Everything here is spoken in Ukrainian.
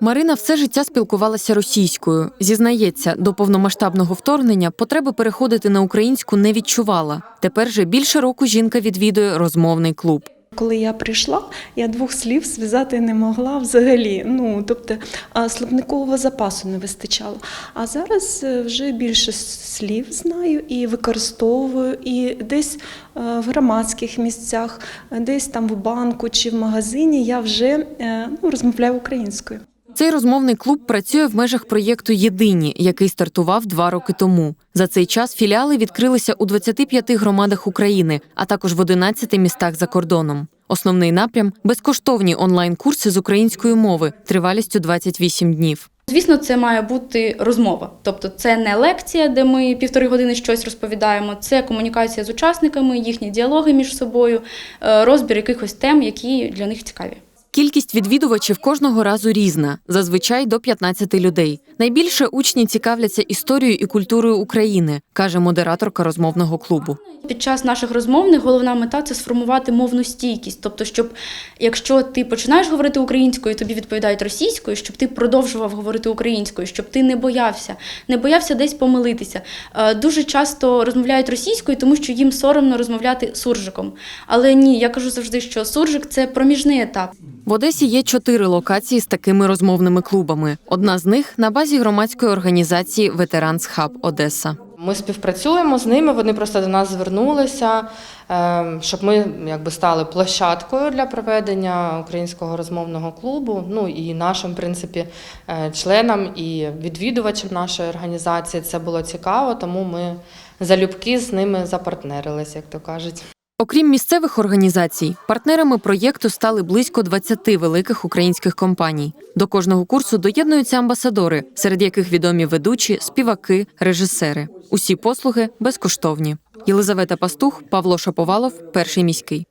Марина все життя спілкувалася російською. Зізнається, до повномасштабного вторгнення потреби переходити на українську не відчувала. Тепер же більше року жінка відвідує розмовний клуб. Коли я прийшла, я двох слів зв'язати не могла взагалі. Ну тобто слабникового запасу не вистачало. А зараз е, вже більше слів знаю і використовую, і десь е, в громадських місцях, десь там в банку чи в магазині я вже е, ну, розмовляю українською. Цей розмовний клуб працює в межах проєкту Єдині, який стартував два роки тому. За цей час філіали відкрилися у 25 громадах України, а також в 11 містах за кордоном. Основний напрям безкоштовні онлайн-курси з української мови тривалістю 28 днів. Звісно, це має бути розмова. Тобто, це не лекція, де ми півтори години щось розповідаємо. Це комунікація з учасниками, їхні діалоги між собою, е, розбір якихось тем, які для них цікаві. Кількість відвідувачів кожного разу різна, зазвичай до 15 людей. Найбільше учні цікавляться історією і культурою України, каже модераторка розмовного клубу. Під час наших розмовних головна мета це сформувати мовну стійкість. Тобто, щоб якщо ти починаєш говорити українською, тобі відповідають російською, щоб ти продовжував говорити українською, щоб ти не боявся, не боявся десь помилитися. Е, Дуже часто розмовляють російською, тому що їм соромно розмовляти суржиком. Але ні, я кажу завжди, що суржик це проміжний етап. В Одесі є чотири локації з такими розмовними клубами. Одна з них на базі громадської організації Ветеранс Хаб Одеса. Ми співпрацюємо з ними. Вони просто до нас звернулися, е, щоб ми якби стали площадкою для проведення українського розмовного клубу. Ну і нашим, в принципі, е, членам і відвідувачам нашої організації це було цікаво, тому ми залюбки з ними запартнерилися, як то кажуть. Окрім місцевих організацій, партнерами проєкту стали близько 20 великих українських компаній. До кожного курсу доєднуються амбасадори, серед яких відомі ведучі, співаки, режисери. Усі послуги безкоштовні. Єлизавета Пастух, Павло Шаповалов, перший міський.